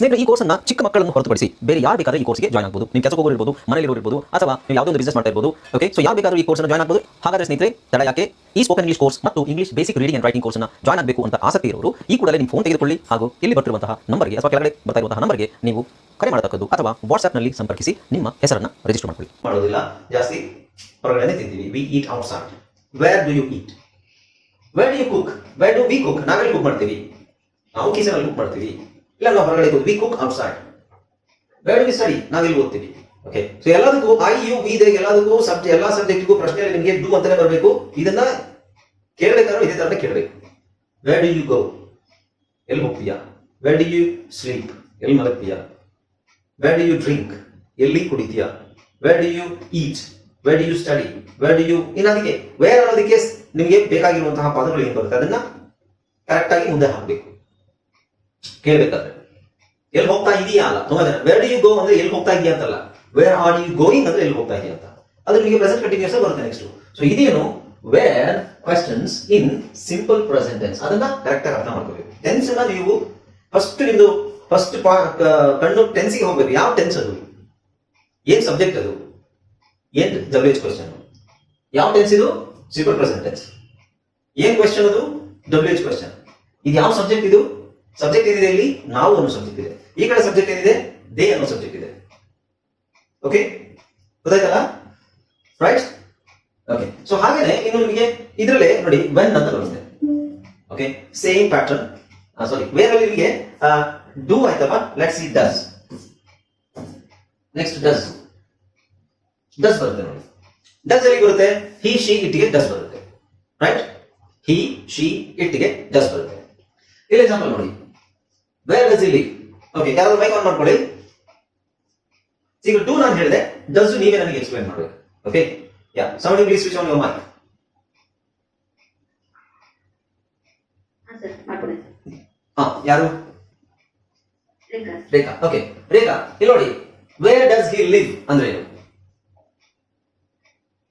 ಸ್ನೇಹಿತರೆ, ಈ ಕೋರ್ಸನ್ನ ಚಿಕ್ಕ ಮಕ್ಕಳನ್ನು ಹೊರತುಪಡಿಸಿ ಬೇರೆ ಯಾರು ಬೇಕಾದ್ರೆ ಈ ಕೋರ್ಸ್ಗೆ ಜಾಯ್ನ್ ಆಗಬಹುದು ನೀವು ಕೆಲಸ ಹೋಗೋರು ಮನೆಯಲ್ಲಿ ಇರ್ಬೋದು, ಅಥವಾ ನೀವು ಯಾವುದೋ ಒಂದು ಬಿಸ್ನೆಸ್ ಮಾಡ್ತಾ ಇರಬಹುದು ಓಕೆ ಸೊ ಯಾವ ಬೇಕಾದ್ರೂ ಈ ಕೋರ್ಸ್ ಜಾಯ್ನ್ ಆಗಬಹುದು ಹಾಗಾದ್ರೆ ಸ್ನೇಹಿತರೆ, ತಡ ಯಾಕೆ? ಈ ಸ್ಪೋಕನ್ ಇಂಗ್ಲಿಷ್ ಕೋರ್ಸ್ ಮತ್ತು English basic reading and writing ಕೋರ್ಸ್ನ ಜಾಯ್ನ್ ಆಗಬೇಕು ಅಂತ ಆಸಕ್ತಿ ಇರೋರು, ಈ ಕೂಡಲೇ ನಿಮ್ಮ ಫೋನ್ ತೆಗೆದುಕೊಳ್ಳಿ ಹಾಗೂ ಇಲ್ಲಿ ಬರ್ತಿರುವಂತಹ ನಂಬರ್ಗೆ ಅಥವಾ ಕೆಳಗಡೆ ಬರ್ತಾ ಇರುವಂತಹ ನಂಬರ್ಗೆ ನೀವು ಕರೆ ಮಾಡತಕ್ಕದ್ದು ಅಥವಾ ವಾಟ್ಸ್ಆಪ್ನಲ್ಲಿ ಸಂಪರ್ಕಿಸಿ ನಿಮ್ಮ ಹೆಸರನ್ನ ರಿಜಿಸ್ಟರ್ ಮಾಡ್ಕೊಳ್ಳಿ. ಮಾಡೋದಿಲ್ಲ. ಜಾಸ್ತಿ ಹೊರಗಡೆ ತಿಂತೀವಿ. We eat out where do you eat where you cook where do we cook ನಾವೆಲ್ಲಿ ಕುಕ್ ಮಾಡ್ತೀವಿ? ನಾವು ಕಿಚನಲ್ಲಿ ಕುಕ್ ಮಾಡ್ತೀವಿ. ಇಲ್ಲ ನಾವು ಹೊರಗಡೆ we cook outside where we study ಇಲ್ಲಿ ಓದ್ತೀವಿ. ಓಕೆ ಸೊ ಎಲ್ಲದಕ್ಕೂ ಐ ಯು ಇದೆ ಎಲ್ಲದಕ್ಕೂ ಸಬ್ಜೆಕ್ಟ್ ಎಲ್ಲ ಸಬ್ಜೆಕ್ಟ್ಗೂ ಪ್ರಶ್ನೆ ನಿಮಗೆ ಡು ಅಂತಾನೆ ಬರಬೇಕು. ಇದನ್ನ ಕೇಳಬೇಕಾದ್ರೂ ಇದೇ ತರನೇ ಕೇಳಬೇಕು. ವೇರ್ ಡು ಯು ಗೋ ಎಲ್ಲಿ ಹೋಗ್ತೀಯಾ? ವೇರ್ ಡು ಯು ಸ್ಲೀಪ್ ಎಲ್ಲಿ ಮಲಗ್ತೀಯಾ? ವೇರ್ ಡು ಯು ಡ್ರಿಂಕ್ ಎಲ್ಲಿ ಕುಡಿತೀಯಾ? Where do you eat where do you study where do you ಇನ್ನೊಂದಿಗೆ where ಅನ್ನೋದಕ್ಕೆ ನಿಮಗೆ ಬೇಕಾಗಿರುವಂತಹ ಪದಗಳು ಏನು ಬರುತ್ತೆ? ಅದನ್ನ ಕರೆಕ್ಟಾಗಿ ಮುಂದೆ ಹಾಕಬೇಕು. ಕೇಳಬೇಕಾದ್ರೆ. ಎಲ್ಲಿ ಹೋಗ್ತಾ ಇದೀಯಾ ಅಲ್ಲ ವೇರ್ ಡು ಯು ಗೋ ಅಂದ್ರೆ ಎಲ್ಲಿ ಹೋಗ್ತಾ ಇದೆಯಾ ಅಂತಲ್ಲ. ವೇರ್ ಆರ್ ಯು ಗೋಯಿಂಗ್ ಅಂದ್ರೆ ಎಲ್ಲಿ ಹೋಗ್ತಾ ಇದೆಯಾ ಅಂತ. ಅದು ನಿಮಗೆ ಪ್ರೆಸೆಂಟ್ ಕಂಟಿನ್ಯೂಸ್ ಬರುತ್ತೆ ನೆಕ್ಸ್ಟ್ ಸೊ ಇದೇನು? Where questions in simple present tense ಅದನ್ನ ಕರೆಕ್ಟ್ ಆಗಿ ಅರ್ಥ ಮಾಡ್ಕೋಬೇಕು. ಟೆನ್ಸ್ ಅನ್ನ ನೀವು ಫಸ್ಟ್ ನಿಮ್ದು ಫಸ್ಟ್ ಕಣ್ಣು ಟೆನ್ಸ್ಗೆ ಹೋಗ್ಬೇಕು. ಯಾವ ಟೆನ್ಸ್ ಅದು? ಏನ್ ಸಬ್ಜೆಕ್ಟ್ ಅದು? ಏನ್ ಡಬ್ಲ್ಯೂ ಕ್ವಶನ್ ಯಾವ ಟೆನ್ಸ್ ಇದು? ಸಿಂಪಲ್ ಪ್ರೆಸೆಂಟ್ ಟೆನ್ಸ್ ಏನ್ ಕ್ವಶನ್ ಅದು? ಡಬ್ಲ್ಯೂ ಎಚ್ ಕ್ವಶನ್ ಇದು ಯಾವ ಸಬ್ಜೆಕ್ಟ್ ಇದು? ಸಬ್ಜೆಕ್ಟ್ ಏನಿದೆ ಇಲ್ಲಿ? ನಾವು ಅನ್ನೋ ಸಬ್ಜೆಕ್ಟ್ ಇದೆ. ಈ ಕಡೆ ಸಬ್ಜೆಕ್ಟ್ ಏನಿದೆ? ದೇ ಅನ್ನೋ ಸಬ್ಜೆಕ್ಟ್ ಇದೆ. ಓಕೆ ಗೊತ್ತಾಯ್ತಲ್ಲ? ರೈಟ್ ಓಕೆ ಸೊ ಹಾಗೇನೆ ಇನ್ನು ನಿಮಗೆ ಇದರಲ್ಲೇ ನೋಡಿ ವೆನ್ ಅಂತ ಬರುತ್ತೆ. Okay same pattern sorry where ಅಲ್ಲಿ ನಿಮಗೆ ಡೂ ಆಯ್ತಪ್ಪ let's see does next does does ಬರುತ್ತೆ ನೋಡಿ. ಡಸ್ ಎಲ್ಲಿ ಬರುತ್ತೆ? ಹಿ ಶಿ ಇಟ್ಟಿಗೆ ಡಸ್ ಬರುತ್ತೆ. ರೈಟ್ ಹಿ ಶಿ ಇಟ್ಟಿಗೆ ಡಸ್ ಬರುತ್ತೆ. ಇಲ್ಲಿ ಎಕ್ಸಾಂಪಲ್ ನೋಡಿ. ವೇರ್ ಡಸ್ ಇಲ್ಲಿ ಓಕೆ ಯಾರಾದ್ರೂ ಮೈಕ್ ಆನ್ ಮಾಡ್ಕೊಳ್ಳಿ. ಈಗ ಟೂ ನಾನು ಹೇಳಿದೆ ಡಸ್ ನೀವೇ ನನಗೆ ಎಕ್ಸ್ಪ್ಲೈನ್ ಮಾಡಬೇಕು. Okay yeah sound English switch on your mic ಹಾಂ ಯಾರು? ರೇಖಾ. ಓಕೆ ರೇಖಾ ಇಲ್ಲಿ ನೋಡಿ. ವೇರ್ ಡಸ್ ಹಿ ಲಿವ್ ಅಂದ್ರೆ ಏನು?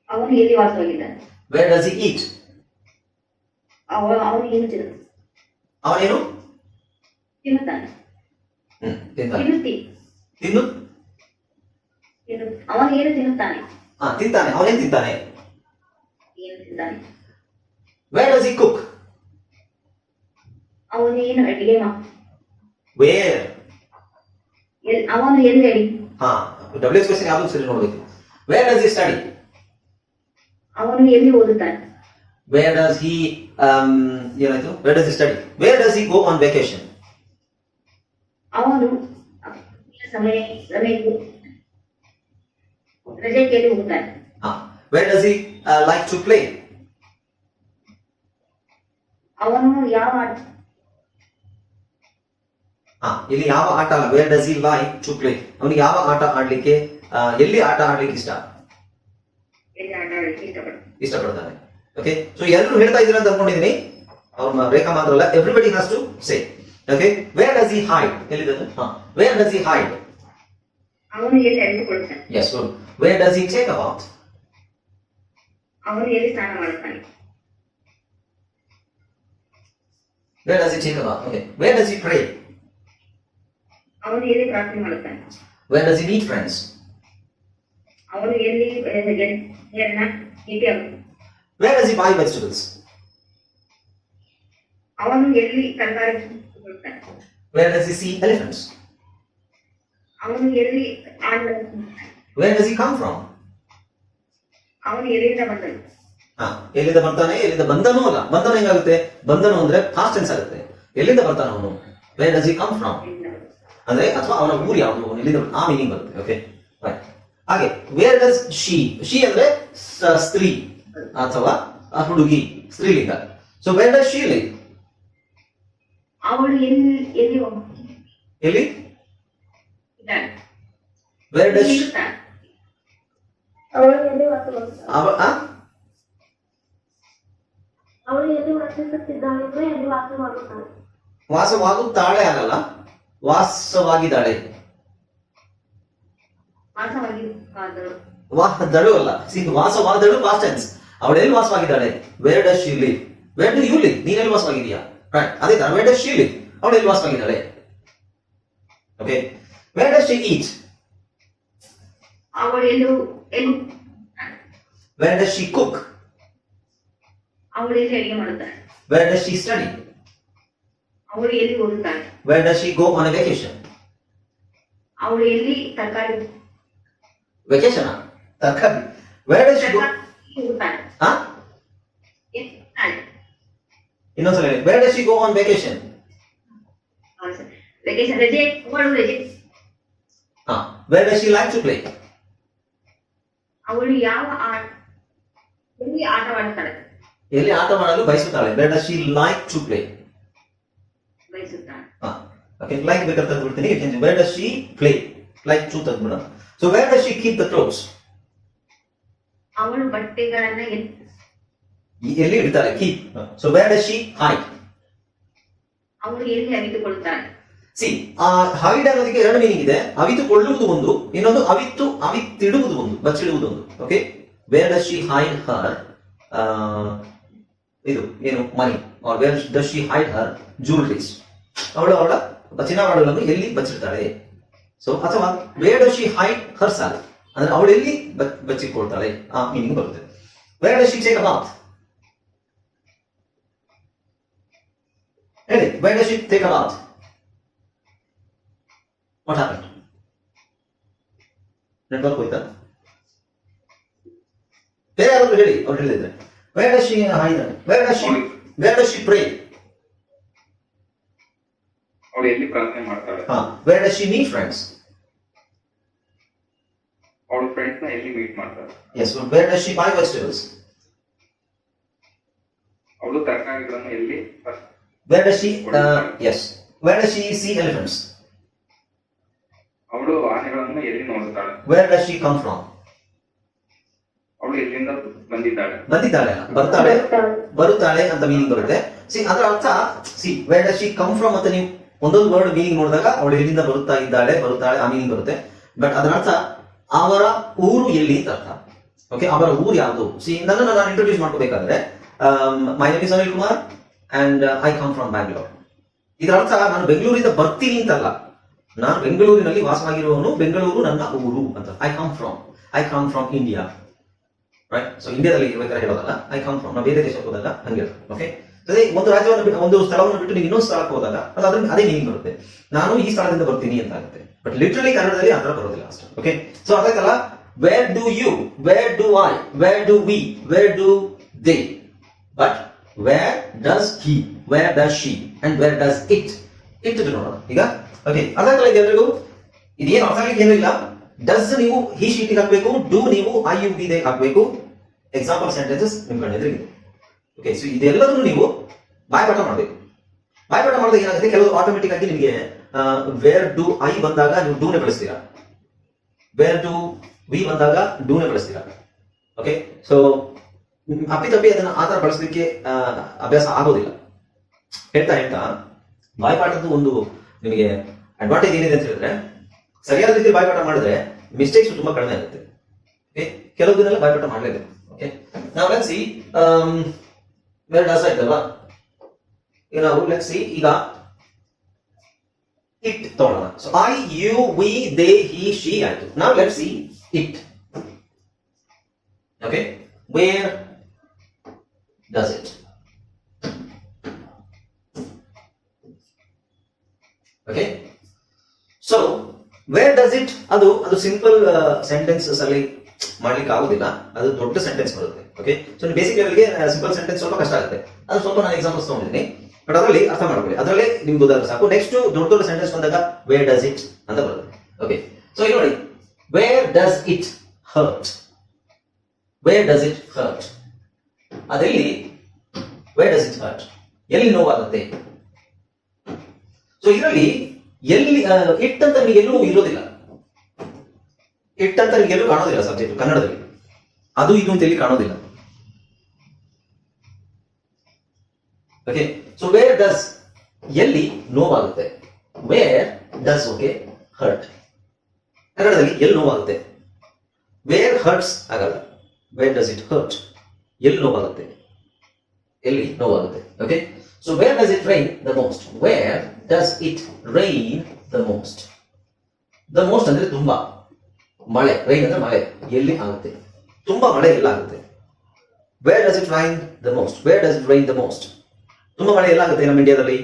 ಅವನು ಎಲ್ಲಿ ವಾಸವಾಗಿದ್ದಾನೆ ವೇರ್ ಡಸ್ ಹಿ ಈಟ್ ಅವ ಅವನು ಏನು ಅವನೇನು? ತಿನ್ನುತ್ತಾನೆ. ತಿನ್ನುತ್ತಿ. ತಿನ್ನು. ತಿನ್ನು. ಅವನು ಏನು ತಿನ್ನುತ್ತಾನೆ? ಹಾ ತಿಂತಾನೆ. ಅವನೇನ್ ತಿಂತಾನೆ. ಏನು ತಿಂತಾನೆ? ವೇರ್ ಡಸ್ ಹಿ ಕುಕ್ ಅವನು ಏನು ಅಡಿಗೆ ಮಾ ವೇರ್ ಅವನು ಎಲ್ಲಿ ಅಡಿ ಹಾ ಡಬ್ಲ್ಯೂ ಎಸ್ ಕ್ವಶನ್ ಯಾವ್ದು ಸರಿ ನೋಡ್ಬೇಕು. ವೇರ್ ಡಸ್ ಹಿ ಸ್ಟಡಿ ಅವನು ಎಲ್ಲಿ ಓದುತ್ತಾನೆ? ವೇರ್ ಡಸ್ ಹಿ ಏನಾಯ್ತು? Where does he study where does he go on vacation ಅವನು ಸಮಯ ಸಮಯಕ್ಕೆ ರಜೆಗೆ ಎಲ್ಲಿ ಹೋಗುತ್ತಾನೆ ಹಾ. Where does he like to play ಅವನು ಯಾವ ಆಟ ಹಾ ಇಲ್ಲಿ ಯಾವ ಆಟ where does he like to play ಅವನಿಗೆ ಯಾವ ಆಟ ಆಡ್ಲಿಕ್ಕೆ ಎಲ್ಲಿ ಆಟ ಆಡ್ಲಿಕ್ಕೆ ಇಷ್ಟ? ಇಷ್ಟಪಡ್ತಾನೆ. ಓಕೆ ಸೊ ಎಲ್ಲರೂ ಹೇಳ್ತಾ ಇದ್ದೀರಾ ಅಂತ ಅನ್ಕೊಂಡಿದ್ದೀನಿ. ಅವ್ರ ರೇಖಾ ಮಾತ್ರ ಅಲ್ಲ. Everybody has to say okay where does he hide ಎಲ್ಲಿದೆ ಹಾ ವೇರ್ ಡಸ್ ಹಿ ಹೈಡ್ ಅವನು ಎಲ್ಲಿ ಅರಿತುಕೊಳ್ಳುತ್ತಾನೆ yes good where does he take about ಅವನು ಎಲ್ಲಿ ಸ್ನಾನ ಮಾಡುತ್ತಾನೆ where does he take about okay where does he pray ಅವನು ಎಲ್ಲಿ ಪ್ರಾರ್ಥನೆ ಮಾಡುತ್ತಾನೆ where does he meet friends ಅವನು ಎಲ್ಲಿ ನೀರನ್ನ ನೀತಿ where does he buy vegetables ಅವನು ಎಲ್ಲಿ ತರಕಾರಿ ಕೊಡುತ್ತಾನೆ does he ಈ elephants? Where does he come from? ಅವನು ಎಲ್ಲಿಂದ ಬಂದನು? ಹಾ ಎಲ್ಲಿಂದ ಬರ್ತಾನೆ ಎಲ್ಲಿಂದ ಬಂದನೂ ಅಲ್ಲ. ಬಂಧನ ಹೆಂಗಾಗುತ್ತೆ? ಬಂಧನ ಅಂದ್ರೆ ಫಾಸ್ಟ್ ಟೆನ್ಸ್ ಆಗುತ್ತೆ. ಎಲ್ಲಿಂದ ಬರ್ತಾನೆ ಅವನು? Where does he come from ಅಂದ್ರೆ ಅಥವಾ ಅವನ ಊರು ಯಾವುದು? ಅವನು ಎಲ್ಲಿಂದ ಆ ಮೀನಿಂಗ್ ಬರುತ್ತೆ. ಓಕೆ ಹಾಗೆ ವೇರ್ ಡಸ್ ಶಿ ಶಿ ಅಂದ್ರೆ ಸ್ತ್ರೀ ಅಥವಾ ಹುಡುಗಿ ಸ್ತ್ರೀಲಿಂಗ. So where does she live ಅವಳು ಎಲ್ಲಿ ಎಲ್ಲಿ ಎಲ್ಲಿ? Where does? ಅವಳು ಎಲ್ಲಿ ವಾಸವಾಗುತ್ತಾಳೆ ಅವ ಆ? ಅವಳು ಎಲ್ಲಿ ವಾಸಿಸುತ್ತಿದ್ದಾಳೆಂದು ಎಲ್ಲಿ ವಾಸ ಮಾಡುತ್ತಾಳೆ? ವಾಸವಾಗುತ್ತಾಳೆ ಆಗಲ್ಲ ವಾಸವಾಗಿದ್ದಾಳೆ. ವಾದಳು ಅಲ್ಲ ಸಿ ವಾಸವಾದಳು ಪಾಸ್ಟ್ ಟೆನ್ಸ್ ಅವಳು ಎಲ್ಲಿ ವಾಸವಾಗಿದ್ದಾಳೆ? Where does she live where do you live ನೀನೆಲ್ಲಿ ಎಲ್ಲಿ ವಾಸವಾಗಿದೀಯಾ ರೈಟ್ ಅದೇ ತರ ವೇರ್ ಡಸ್ ಶಿ ಲಿವ್ ಅವಳು ಎಲ್ಲಿ ವಾಸವಾಗಿದ್ದಾಳೆ okay where does she eat ಅವಳು ಎಲ್ಲಿ ಎಲ್ಲಿ ವೇರ್ ಡಸ್ ಶಿ ಕುಕ್ ಅವಳು ಎಲ್ಲಿ ಅಡಿಗೆ ಮಾಡುತ್ತಾಳೆ ವೇರ್ ಡಸ್ ಶಿ ಸ್ಟಡಿ ಅವಳು ಎಲ್ಲಿ ಓದುತ್ತಾಳೆ where does she go on a vacation ಅವಳು ಎಲ್ಲಿ ತರಕಾರಿ ವೆಕೇಶನ್ ತರಕಾರಿ ವೇರ್ ಡಸ್ ಶಿ ಗೋ ಹೋಗುತ್ತಾಳೆ ಹಾ ಎಲ್ಲಿ ಇನ್ನೊಂದ್ಸಲ ಹೇಳಿ. Where does she go on vacation vacation ರಜೆ ಅವಳು ರಜೆ. ಹಾ. Where does she like to play ಅವಳು ಯಾವ ಆಟ ಎಲ್ಲಿ ಆಟವಾಡುತ್ತಾಳೆ ಎಲ್ಲಿ ಆಟ ಮಾಡಲು ಬಯಸುತ್ತಾಳೆ? Where does she like to play ಬಯಸುತ್ತಾಳೆ. ಹಾ. ಓಕೆ ಲೈಕ್ ಬೇಕಂತ ಬೇಕಾದ್ರೆ ತಂದ್ಬಿಡ್ತೀನಿ. Where does she play like to ತಂದ್ಬಿಡ so where does she keep the clothes ಅವಳು ಬಟ್ಟೆಗಳನ್ನ ಎಲ್ಲಿ ಎಲ್ಲಿ ಇಡ್ತಾರೆ? Key. So where does she hide ಅವಳು ಎಲ್ಲಿ ಸಿ ಆ ಹೈಡ್ ಅನ್ನೋದಕ್ಕೆ ಎರಡು ಮೀನಿಂಗ್ ಇದೆ. ಅವಿತುಕೊಳ್ಳುವುದು ಒಂದು ಇನ್ನೊಂದು ಅವಿತ್ತು ಅವಿತ್ತಿಡುವುದು ಒಂದು ಬಚ್ಚಿಡುವುದು ಒಂದು. Okay where does she hide her ಇದು ಏನು money or where does she hide her jewelleries ಅವಳು ಅವಳ ಚಿನ್ನಾಭರಣಗಳನ್ನು ಎಲ್ಲಿ ಬಚ್ಚಿಡ್ತಾಳೆ? ಸೊ ಅಥವಾ where does she hide her ಸಾಲ್ ಅಂದ್ರೆ ಅವಳು ಎಲ್ಲಿ ಬಚ್ಚಿಕೊಳ್ತಾಳೆ ಆ ಮೀನಿಂಗ್ ಬರುತ್ತೆ. Where does she take a bath ಹೇಳಿ where does she take a What happen network ಹೋಯ್ತಾ? ಬೇರೆ are ಹೇಳಿ ಅವ್ರು ಹೇಳಿದ್ರೆ. Where does she hide where does she where does she pray ಅವಳು ಎಲ್ಲಿ ಪ್ರಾರ್ಥನೆ ಮಾಡ್ತಾಳೆ? ಹಾ where does she meet friends ಅವ್ರ ಫ್ರೆಂಡ್ಸ್ನ ಎಲ್ಲಿ ಮೀಟ್ ಮಾಡ್ತಾರೆ yes where does she buy vegetables ಅವಳು ತರಕಾರಿಗಳನ್ನು ಎಲ್ಲಿ where does she yes where does she see elephants ಅವಳು ಆನೆಗಳನ್ನು ಎಲ್ಲಿ ನೋಡುತ್ತಾಳೆ? ಶಿ ಕಮ್ ಫ್ರಮ್ ಅವಳು ಎಲ್ಲಿಂದ ಬಂದಿದ್ದಾಳೆ? ಬಂದಿದ್ದಾಳೆ ಅಲ್ಲ, ಬರ್ತಾಳೆ? ಬರುತ್ತಾಳೆ ಅಂತ ಮೀನಿಂಗ್ ಬರುತ್ತೆ. ಸಿ ಅದರ ಅರ್ಥ see where does she come from ಅಂತ ನೀವು ಒಂದೊಂದು ವರ್ಡ್ ಮೀನಿಂಗ್ ನೋಡಿದಾಗ ಅವಳು ಎಲ್ಲಿಂದ ಬರುತ್ತಾ ಇದ್ದಾಳೆ ಬರುತ್ತಾಳೆ ಆ ಮೀನಿಂಗ್ ಬರುತ್ತೆ. ಬಟ್ ಅದರ ಅರ್ಥ ಅವರ ಊರು ಎಲ್ಲಿ ಅಂತ ಅರ್ಥ. ಓಕೆ ಅವರ ಊರು ಯಾವುದು? ಸಿ ನನ್ನನ್ನು ನಾನು introduce ಮಾಡ್ಕೋಬೇಕಾದ್ರೆ my name is Anil Kumar and I come from Bangalore ಇದರ ಅರ್ಥ ನಾನು ಬೆಂಗಳೂರಿಂದ ಬರ್ತೀನಿ ಅಂತಲ್ಲ. ನಾನು ಬೆಂಗಳೂರಿನಲ್ಲಿ ವಾಸವಾಗಿರುವವನು ಬೆಂಗಳೂರು ನನ್ನ ಊರು ಅಂತ. I come from I come from India right so ಇಂಡಿಯಾದಲ್ಲಿ ಇರ್ಬೇಕಾದ್ರೆ ಹೇಳೋದಲ್ಲ. ಐ ಕಮ್ ಫ್ರಮ್ ನಾವು ಬೇರೆ ದೇಶಕ್ಕೆ ಹೋದಾಗ ಹಂಗೆ ಓಕೆ ಅದೇ ಒಂದು ರಾಜ್ಯವನ್ನು ಬಿಟ್ಟು ಒಂದು ಸ್ಥಳವನ್ನು ಬಿಟ್ಟು ನೀವು ಇನ್ನೊಂದು ಸ್ಥಳಕ್ಕೆ ಹೋದಾಗ ಅದು ಅದ್ರ ಅದೇ ಮೀನಿಂಗ್ ಬರುತ್ತೆ. ನಾನು ಈ ಸ್ಥಳದಿಂದ ಬರ್ತೀನಿ ಅಂತ ಆಗುತ್ತೆ ಬಟ್ ಲಿಟ್ರಲಿ ಕನ್ನಡದಲ್ಲಿ ಆ ಥರ ಬರೋದಿಲ್ಲ ಅಷ್ಟೇ. Okay so ಅದಾಯ್ತಲ್ಲ where do you where do I where do we where do they but where does he where does she and where does it it ನೋಡೋಣ. ಈಗ ಓಕೆ ಅದಾಗಲ್ಲ ಎಲ್ರಿಗೂ ಇದೇನು ಅರ್ಥ ಏನೂ ಇಲ್ಲ. ಡಸ್ ನೀವು ಹಿ ಶೀಟಿಗೆ ಹಾಕಬೇಕು. ಡೂ ನೀವು ಐ ಯು ದೇ ಹಾಕಬೇಕು. ಎಕ್ಸಾಂಪಲ್ ಸೆಂಟೆನ್ಸಸ್ ನಿಮ್ಮ ಕಡೆ ಓಕೆ ಸೊ ಇದೆಲ್ಲದನ್ನು ನೀವು ಬಾಯ್ಪಾಠ ಮಾಡಬೇಕು. ಬಾಯ್ಪಾಠ ಮಾಡಿದಾಗ ಏನಾಗುತ್ತೆ? ಕೆಲವು ಆಟೋಮೆಟಿಕ್ ಆಗಿ ನಿಮಗೆ ವೇರ್ ಡು ಐ ಬಂದಾಗ ನೀವು ಡೂನೆ ಬಳಸ್ತೀರಾ. ವೇರ್ ಡು ವಿ ಬಂದಾಗ ಡೂನೆ ಬಳಸ್ತೀರಾ. ಓಕೆ ಸೊ ಅಪ್ಪಿತಪ್ಪಿ ಅದನ್ನ ಆತರ ಬಳಸಲಿಕ್ಕೆ ಅಭ್ಯಾಸ ಆಗೋದಿಲ್ಲ. ಹೇಳ್ತಾ ಹೇಳ್ತಾ, ಬಾಯ್ಪಾಠದ್ದು ಒಂದು ನಿಮಗೆ ಅಡ್ವಾಂಟೇಜ್ ಏನಿದೆ ಅಂತ ಹೇಳಿದ್ರೆ, ಸರಿಯಾದ ರೀತಿ ಬಾಯ್ಪಾಠ ಮಾಡಿದ್ರೆ ಮಿಸ್ಟೇಕ್ಸ್ ತುಂಬಾ ಕಡಿಮೆ ಆಗುತ್ತೆ. ಕೆಲವು ದಿನ ಬಾಯ್ಪಾಠ ಮಾಡಲೇಬೇಕು. ಓಕೆ ನಾವು ಲೆಕ್ಸಿ ಬೇರೆ ಡಾಸ್ ಆಯ್ತಲ್ವಾ? ಈಗ ನಾವು ಲೆಟ್ಸಿ ಈಗ ಇಟ್ ತಗೊಳ್ಳೋಣ. So I you we they he she ಆಯ್ತು. ನಾವು let see it okay where does it. Okay so where does it ಅದು ಅದು ಸಿಂಪಲ್ ಸೆಂಟೆನ್ಸಸ್ ಅಲ್ಲಿ ಮಾಡ್ಲಿಕ್ಕೆ ಆಗುದಿಲ್ಲ. ಅದು ದೊಡ್ಡ ಸೆಂಟೆನ್ಸ್ ಬರುತ್ತೆ. ಓಕೆ ಸೊ ಬೇಸಿಕ್ ಲೆವೆಲ್ಗೆ ಸಿಂಪಲ್ ಸೆಂಟೆನ್ಸ್ ಸ್ವಲ್ಪ ಕಷ್ಟ ಆಗುತ್ತೆ. ಅದು ಸ್ವಲ್ಪ ನಾನು ಎಕ್ಸಾಂಪಲ್ಸ್ ತಗೊಂಡಿದ್ದೀನಿ. ಬಟ್ ಅದರಲ್ಲಿ ಅರ್ಥ ಮಾಡ್ಕೊಳ್ಳಿ. ಅದರಲ್ಲಿ ನಿಮ್ಗೆ ಗೊತ್ತಾದ್ರೆ ಸಾಕು. ನೆಕ್ಸ್ಟ್ ದೊಡ್ಡ ದೊಡ್ಡ ಸೆಂಟೆನ್ಸ್ ಬಂದಾಗ ವೇರ್ ಡಸ್ ಇಟ್ ಅಂತ ಬರುತ್ತೆ. ಓಕೆ ಸೊ ಇಲ್ಲಿ ನೋಡಿ. Where does it hurt where does it hurt ಅದರಲ್ಲಿ ವೇರ್ ಡಸ್ ಇಟ್ ಹರ್ಟ್ ಎಲ್ಲಿ ನೋವಾಗುತ್ತೆ? ಸೊ ಇದರಲ್ಲಿ ಎಲ್ಲಿ ಇಟ್ ಅಂತ ಎಲ್ಲೂ ಇರೋದಿಲ್ಲ. ಇಟ್ ಅಂತ ಎಲ್ಲೂ ಕಾಣೋದಿಲ್ಲ ಸಬ್ಜೆಕ್ಟ್ ಕನ್ನಡದಲ್ಲಿ. ಅದು ಇದು ಅಂತ ಎಲ್ಲಿ ಕಾಣೋದಿಲ್ಲ. ಓಕೆ ಸೊ ವೇರ್ ಡಸ್ ಎಲ್ಲಿ ನೋವಾಗುತ್ತೆ? ವೇರ್ ಡಸ್ ಓಕೆ ಹರ್ಟ್ ಕನ್ನಡದಲ್ಲಿ ಎಲ್ಲಿ ನೋವಾಗುತ್ತೆ? ವೇರ್ ಹರ್ಟ್ಸ್ ಆಗಲ್ಲ. ವೇರ್ ಡಸ್ ಇಟ್ ಹರ್ಟ್ ಎಲ್ಲಿ ನೋವಾಗುತ್ತೆ? ಎಲ್ಲಿ? ನೋವಾಗುತ್ತೆ okay so where does it rain the most where does it rain the most the most ಅಂದ್ರೆ ತುಂಬಾ. ಮಳೆ. ರೈನ್ ಅಂದ್ರೆ ಮಳೆ. ಎಲ್ಲಿ ಆಗುತ್ತೆ? ತುಂಬಾ ಮಳೆ ಎಲ್ಲ ಆಗುತ್ತೆ. Where does it rain the most where does it rain the most ತುಂಬಾ ಮಳೆ ಎಲ್ಲ ಆಗುತ್ತೆ ನಮ್ಮ ಇಂಡಿಯಾದಲ್ಲಿ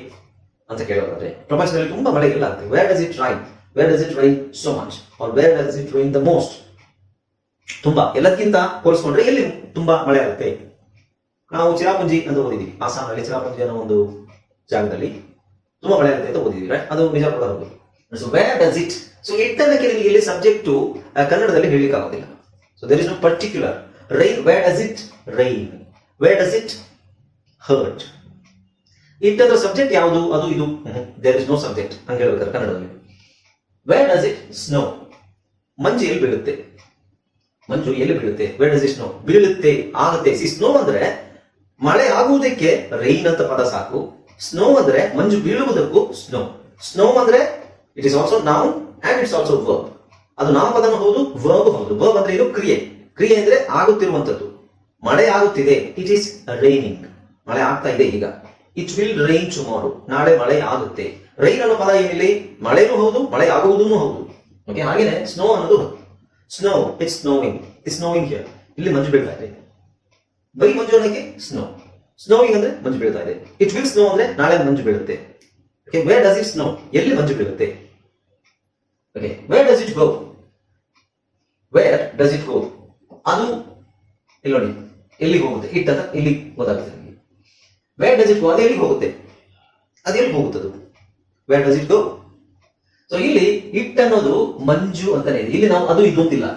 ಅಂತ ಕೇಳೋದಾದ್ರೆ. ಪ್ರಪಂಚದಲ್ಲಿ ತುಂಬಾ ಮಳೆ ಎಲ್ಲ ಆಗುತ್ತೆ. Where does it rain where does it rain so much or where does it rain the most ತುಂಬಾ. ಎಲ್ಲದಕ್ಕಿಂತ ಹೋಲಿಸ್ಕೊಂಡ್ರೆ ಎಲ್ಲಿ ತುಂಬಾ ಮಳೆ ಆಗುತ್ತೆ? ನಾವು ಚಿರಾಪುಂಜಿ ಅಂತ ಓದಿದೀವಿ. ಆಸಾಮಲ್ಲಿ ಚಿರಾಪುಂಜಿ ಅನ್ನೋ ಒಂದು ಜಾಗದಲ್ಲಿ ತುಂಬಾ ಮಳೆ ಆಗುತ್ತೆ ಅಂತ ಓದಿದ್ವಿ. ರೈಟ್ ಅದು ಬಿಜಾಪುರ ಹೌದು so where does it so it ಅನ್ನಕ್ಕೆ ನಿಮಗೆ ಇಲ್ಲಿ ಸಬ್ಜೆಕ್ಟ್ ಕನ್ನಡದಲ್ಲಿ ಹೇಳಲಿಕ್ಕೆ ಆಗೋದಿಲ್ಲ. So there is no particular rain where does it rain where does it hurt it ಅಂದ್ರೆ ಸಬ್ಜೆಕ್ಟ್ ಯಾವುದು? ಅದು, ಇದು. ದೇರ್ ಇಸ್ ನೋ ಸಬ್ಜೆಕ್ಟ್ ಹಂಗೆ ಹೇಳ್ಬೇಕಾದ್ರೆ ಕನ್ನಡದಲ್ಲಿ. ವೇರ್ ಡಸ್ ಇಟ್ ಸ್ನೋ ಮಂಜು ಎಲ್ಲಿ ಬೀಳುತ್ತೆ? ಮಂಜು ಎಲ್ಲಿ ಬೀಳುತ್ತೆ? ವೇರ್ ಡಸ್ ಇಟ್ ಸ್ನೋ ಬೀಳುತ್ತೆ, ಆಗುತ್ತೆ. ಸ್ನೋ ಅಂದ್ರೆ ಮಳೆ ಆಗುವುದಕ್ಕೆ ರೈನ್ ಅಂತ ಪದ ಸಾಕು ಸ್ನೋ ಅಂದ್ರೆ ಮಂಜು ಬೀಳುವುದಕ್ಕೂ ಸ್ನೋ ಸ್ನೋ ಅಂದ್ರೆ it is also noun and it's also verb ಅದು ನಾಮಪದನೂ ಹೌದು ವರ್ಬ್ ಹೌದು. ವರ್ಬ್ ಅಂದ್ರೆ ಇದು ಕ್ರಿಯೆ. ಕ್ರಿಯೆ ಅಂದ್ರೆ ಆಗುತ್ತಿರುವಂತದ್ದು ಮಳೆ ಆಗುತ್ತಿದೆ ಇಟ್ ಈಸ್ ರೈನಿಂಗ್ ಮಳೆ ಆಗ್ತಾ ಇದೆ ಈಗ. ಇಟ್ ವಿಲ್ ರೈನ್ ಟುಮಾರೋ ನಾಳೆ ಮಳೆ ಆಗುತ್ತೆ. ರೈನ್ ಅನ್ನೋ ಪದ ಏನಿಲ್ಲಿ? ಮಳೆನೂ ಹೌದು, ಮಳೆ ಆಗುವುದೂ ಹೌದು. ಓಕೆ ಹಾಗೇನೆ ಸ್ನೋ ಅನ್ನೋದು snow it's snowing it's snowing here ಇಲ್ಲಿ ಮಂಜು ಬೀಳ್ತಾ ಇದೆ. ಬರೀ ಮಂಜು ಅನ್ನೋಕೆ ಸ್ನೋ ಸ್ನೋವಿಂಗ್ ಅಂದ್ರೆ ಮಂಜು ಬೀಳ್ತಾ ಇದೆ. ಇಟ್ ವಿಲ್ ಸ್ನೋ ಅಂದ್ರೆ ನಾಳೆ ಮಂಜು ಬೀಳುತ್ತೆ. Okay where does it snow ಎಲ್ಲಿ ಮಂಜು ಬೀಳುತ್ತೆ? Okay where does it go where does it go ಅದು ಇಲ್ಲಿ ನೋಡಿ. ಎಲ್ಲಿಗೆ ಹೋಗುತ್ತೆ? ಇಟ್ ಅಂತ ಇಲ್ಲಿ ಗೊತ್ತಾಗುತ್ತೆ ನಿಮಗೆ. ವೇರ್ ಡಸ್ ಇಟ್ ಗೋ ಅದು ಎಲ್ಲಿಗೆ ಹೋಗುತ್ತೆ? ಅದು ಎಲ್ಲಿ ಹೋಗುತ್ತದು where does it go so ಇಲ್ಲಿ ಇಟ್ ಅನ್ನೋದು ಮಂಜು ಅಂತಾನೆ ಇದೆ. ಇಲ್ಲಿ ನಾವು ಅದು ಇದು ಅಂತಿಲ್ಲ.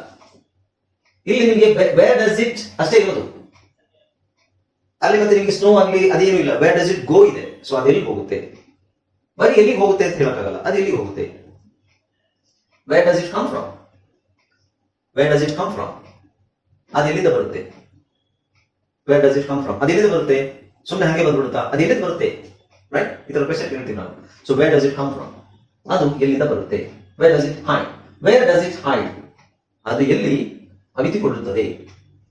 ಇಲ್ಲಿ ನಿಮಗೆ ವೇರ್ ಡಸ್ ಇಟ್ ಅಷ್ಟೇ ಇರೋದು ಅಲ್ಲಿ ಮತ್ತೆ ನಿಮ್ಗೆ ಸ್ನೋ ಆಗ್ಲಿ ಅದೇನು ಇಲ್ಲ. ವೇರ್ ಡಸ್ ಇಟ್ ಗೋ ಇದೆ? ಸೊ ಅದೆಲ್ಲಿ ಹೋಗುತ್ತೆ? ಬರೀ ಎಲ್ಲಿಗೆ ಹೋಗುತ್ತೆ ಅಂತ ಹೇಳಕ್ಕಾಗಲ್ಲ. ಅದು ಹೋಗುತ್ತೆ? Where does it come from where does it come from ಅದು ಎಲ್ಲಿಂದ ಬರುತ್ತೆ? Where does it come from ಅದು ಎಲ್ಲಿಂದ ಬರುತ್ತೆ? ಸುಮ್ಮನೆ ಹಾಗೆ ಬಂದ್ಬಿಡುತ್ತಾ? ಅದು ಎಲ್ಲಿಂದ ಬರುತ್ತೆ? ರೈಟ್ ಈ ತರ ಕ್ವೆಶನ್ ಕೇಳ್ತೀವಿ ನಾವು so where does it come from ಅದು ಎಲ್ಲಿಂದ ಬರುತ್ತೆ? Where does it hide where does it hide ಅದು ಎಲ್ಲಿ ಅವಿತುಕೊಳ್ಳುತ್ತದೆ?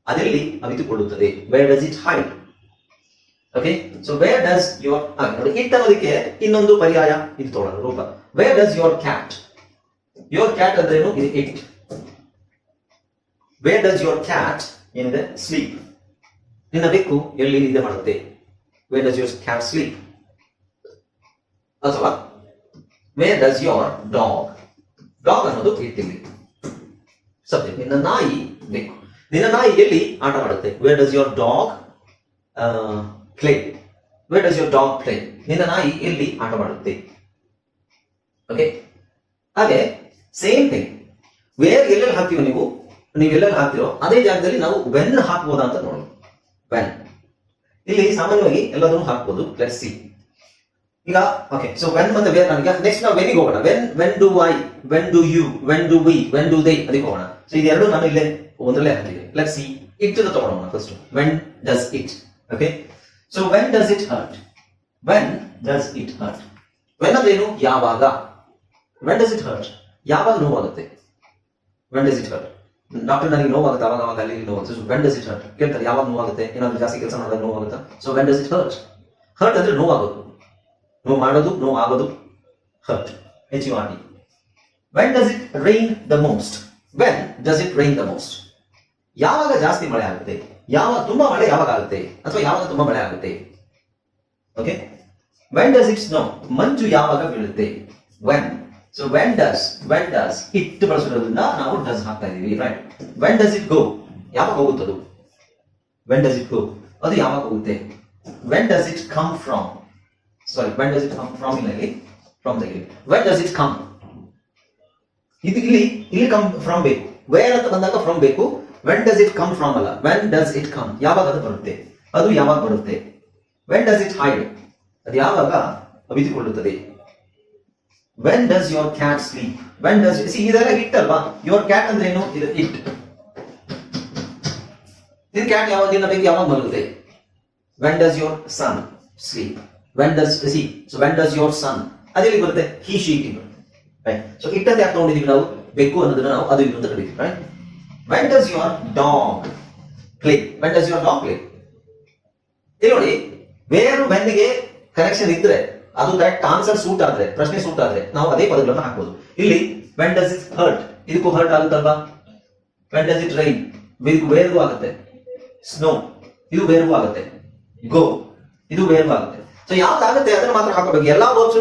ಅದೆಲ್ಲಿ ಅವಿತುಕೊಳ್ಳುತ್ತದೆ? Where does it hide okay so where does your ನೋಡಿ ಇಟ್ ಅನ್ನೋದಕ್ಕೆ ಇನ್ನೊಂದು ಪರ್ಯಾಯ ಇದು ತೋಡೋಣ ರೂಪ. Where does your cat your cat ಅಂದ್ರೇನು? ಇದು it where does your cat ಏನಿದೆ? ಸ್ಲೀಪ್ ನಿನ್ನ ಬೆಕ್ಕು ಎಲ್ಲಿ ನಿದ್ದೆ ಮಾಡುತ್ತೆ? Where does your cat sleep ಅಥವಾ where does your dog dog ಅನ್ನೋದು ಇಟ್ಟಿಲ್ಲಿ ಸಬ್ಜೆಕ್ಟ್ ನಿನ್ನ ನಾಯಿ ಬೆಕ್ಕು. ನಿನ್ನ ನಾಯಿ ಎಲ್ಲಿ ಆಟ ಮಾಡುತ್ತೆ? Where does your dog play where does your dog play ನಿನ್ನ ನಾಯಿ ಎಲ್ಲಿ ಆಟವಾಡುತ್ತೆ ಓಕೆ ಹಾಗೆ ಸೇಮ್ ಥಿಂಗ್ ವೇರ್ ಎಲ್ಲೆಲ್ಲಿ ಹಾಕ್ತೀವೋ ನೀವು ನೀವು ಎಲ್ಲೆಲ್ಲಿ ಹಾಕ್ತಿರೋ, ಅದೇ ಜಾಗದಲ್ಲಿ ನಾವು ವೆನ್ ಹಾಕ್ಬೋದಾ ಅಂತ ನೋಡೋಣ. ವೆನ್ ಇಲ್ಲಿ ಸಾಮಾನ್ಯವಾಗಿ ಎಲ್ಲದನ್ನು ಹಾಕ್ಬೋದು. ಪ್ಲಸ್ ಸಿ ಈಗ ಓಕೆ ಸೊ ವೆನ್ ಮತ್ತೆ ವೇರ್ ನನಗೆ ನೆಕ್ಸ್ಟ್ ನಾವು ವೆನ್ಗೆ ಹೋಗೋಣ. When when do I when do you when do we when do they ಅದಕ್ಕೆ ಹೋಗೋಣ. ಸೊ ಇದೆರಡು ನಾನು ಇಲ್ಲೇ ಒಂದರಲ್ಲೇ ಹಾಕಿದ್ದೀನಿ ಪ್ಲಸ್ ಸಿ ಇಟ್ ತಗೊಳ್ಳೋಣ first when does it okay so when does it hurt when does it hurt when ಅದೇನು ಯಾವಾಗ ವೆನ್ ಡಸ್ ಇಟ್ ಹರ್ಟ್ ಯಾವಾಗ ನೋವಾಗುತ್ತೆ when does it hurt doctor ನನಗೆ ನೋವಾಗುತ್ತೆ ಅವಾಗ ಅವಾಗ ಅಲ್ಲಿ ನೋವಾಗುತ್ತೆ so when does it hurt ಕೇಳ್ತಾರೆ, ಯಾವಾಗ ನೋವಾಗುತ್ತೆ ಏನಾದರೂ ಜಾಸ್ತಿ ಕೆಲಸ ಮಾಡಿದಾಗ ನೋವಾಗುತ್ತಾ so when does it hurt hurt ಅಂದ್ರೆ ನೋವಾಗೋದು. ನೋವು ಮಾಡೋದು ನೋವು ಆಗೋದು hurt H U R D when does it rain the most when does it rain the most ಯಾವಾಗ ಜಾಸ್ತಿ ಮಳೆ ಆಗುತ್ತೆ? ಯಾವ ತುಂಬಾ ಮಳೆ ಯಾವಾಗ ಆಗುತ್ತೆ? ಅಥವಾ ಯಾವಾಗ ತುಂಬಾ ಮಳೆ ಆಗುತ್ತೆ? Okay when does it snow ಮಂಜು ಯಾವಾಗ ಬೀಳುತ್ತೆ? When so when does when does it ಬಳಸಿರೋದ್ರಿಂದ ನಾವು ಡಸ್ ಹಾಕ್ತಾ ಇದೀವಿ right when does it go ಯಾವಾಗ ಹೋಗುತ್ತದು? ವೆನ್ ಡಸ್ ಇಟ್ ಗೋ ಅದು ಯಾವಾಗ ಹೋಗುತ್ತೆ? When does it come from sorry when does it come from ಇಲ್ಲಿ from the when does it come ಇದು ಇಲ್ಲಿ ಇಲ್ಲಿ ಕಮ್ ಫ್ರಾಮ್ ಬೇಕು. ವೇರ್ ಅಂತ ಬಂದಾಗ ಫ್ರಾಮ್ ಬೇಕು. When does it come from ಅಲ್ಲ? ವೆನ್ ಡಸ್ ಇಟ್ ಕಮ್ ಯಾವಾಗ ಅದು ಬರುತ್ತೆ? ಅದು ಯಾವಾಗ ಬರುತ್ತೆ? ವೆನ್ ಡಸ್ ಇಟ್ ಹೈಡ್ ಅದು ಯಾವಾಗ ಅವಿತುಕೊಳ್ಳುತ್ತದೆ when does your cat sleep when does see ಇದೆಲ್ಲ ಇಟ್ ಅಲ್ವಾ ಯುವರ್ ಕ್ಯಾಟ್ ಅಂದ್ರೆ ಏನು? ಇದು ಇಟ್ ನಿನ್ ಕ್ಯಾಟ್ ಯಾವಾಗ ದಿನ ಬೇಕು, ಯಾವಾಗ ಬರುತ್ತೆ? When does your son sleep when does she so when does your son ಅದೆಲ್ಲಿ ಬರುತ್ತೆ? ಹಿ ಶೀಟ್ ಬರುತ್ತೆ. ರೈಟ್ ಸೊ ಇಟ್ಟದ್ದು ಯಾಕೆ ತಗೊಂಡಿದೀವಿ ನಾವು? ಬೆಕ್ಕು ಅನ್ನೋದನ್ನ ನಾವು ಅದು ಇದು ಅಂತ right when does your dog play when does your dog play ಇಲ್ಲಿ ನೋಡಿ ವೇರು ವೆನ್ಗೆ ಕನೆಕ್ಷನ್ ಇದ್ರೆ, ಅದು ಕರೆಕ್ಟ್ ಆನ್ಸರ್ ಸೂಟ್ ಆದ್ರೆ, ಪ್ರಶ್ನೆ ಸೂಟ್ ಆದ್ರೆ, ನಾವು ಅದೇ ಪದಗಳನ್ನು ಹಾಕ್ಬೋದು. ಇಲ್ಲಿ ವೆನ್ ಡಸ್ ಇಟ್ ಹರ್ಟ್ ಇದಕ್ಕೂ ಹರ್ಟ್ ಆಗುತ್ತಲ್ವಾ? ವೆನ್ ಡಸ್ ಇಟ್ ರೈನ್ ಇದಕ್ಕೂ ವೇರ್ಗೂ ಆಗುತ್ತೆ. ಸ್ನೋ ಇದು ವೇರ್ಗೂ ಆಗುತ್ತೆ. ಗೋ ಇದು ವೇರ್ಗೂ ಆಗುತ್ತೆ. ಸೊ ಯಾವ್ದಾಗುತ್ತೆ ಅದನ್ನ ಮಾತ್ರ ಹಾಕೋಬೇಕು ಎಲ್ಲಾ ವರ್ಬ್ಸ್